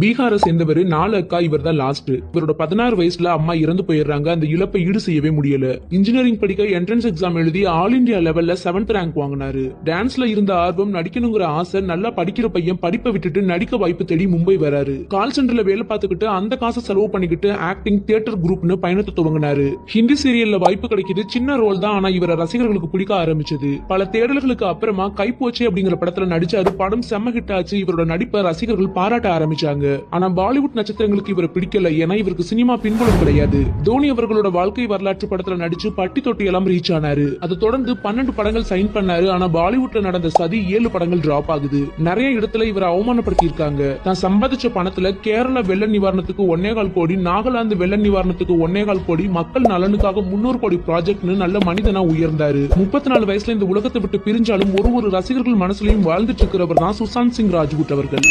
பீகாரை சேர்ந்தவர் நாலு அக்கா இவர் தான் லாஸ்ட் இவரோட பதினாறு வயசுல அம்மா இறந்து போயிடுறாங்க. அந்த இழப்பை ஈடு செய்யவே முடியல. இன்ஜினியரிங் படிக்க என்ட்ரன்ஸ் எக்ஸாம் எழுதி ஆல் இந்தியா லெவல்ல செவன்த் ரேங்க் வாங்கினாரு. டான்ஸ்ல இருந்த ஆர்வம் நடிக்கணுங்கிற ஆசை நல்லா படிக்கிற பையன் படிப்பை விட்டுட்டு நடிக்க வாய்ப்பு தேடி மும்பை வராரு. கால் சென்டர்ல வேலை பார்த்துக்கிட்டு அந்த காசை செலவு பண்ணிக்கிட்டு ஆக்டிங் தியேட்டர் குரூப்னு பயணத்தை துவங்கினாரு. ஹிந்தி சீரியல்ல வாய்ப்பு கிடைக்கிது சின்ன ரோல் தான். ஆனா இவரை ரசிகர்களுக்கு பிடிக்க ஆரம்பிச்சது. பல தேடல்களுக்கு அப்புறமா கைப்போச்சே அப்படிங்கிற படத்துல நடிச்சாரு. படம் செம்ம ஹிட் ஆச்சு. இவரோட நடிப்பை ரசிகர்கள் பாராட்ட ஆரம்பிச்சாங்க. ஆனா பாலிவுட் நட்சத்திரங்களுக்கு இவரை பிடிக்கல. ஏன்னா இவருக்கு சினிமா பின்புலம் கிடையாது. தோனி அவர்களோட வாழ்க்கை வரலாற்று படத்துல நடிச்சு பட்டி தொட்டி எல்லாம் ரீச் ஆனாரு. அதை தொடர்ந்து பன்னெண்டு படங்கள் சைன் பண்ணாரு. ஆனா பாலிவுட்ல நடந்த சதி ஏழு படங்கள் டிராப் ஆகுது. நிறைய இடத்துல இவரை அவமானப்படுத்தி இருக்காங்க தான் சம்பாதிச்ச பணத்துல கேரள வெள்ள நிவாரணத்துக்கு ஒன்னே கால் கோடி நாகாலாந்து வெள்ள நிவாரணத்துக்கு ஒன்னே கால் கோடி மக்கள் நலனுக்காக முன்னூறு கோடி ப்ராஜெக்ட்னு நல்ல மனிதனா உயர்ந்தாரு. முப்பத்தி நாலு வயசுல இந்த உலகத்தை விட்டு பிரிஞ்சாலும் ஒரு ஒரு ரசிகர்கள் மனசுலயும் வாழ்ந்துட்டு இருக்கிறவர் தான் சுசாந்த் சிங் ராஜ்புட் அவர்கள்.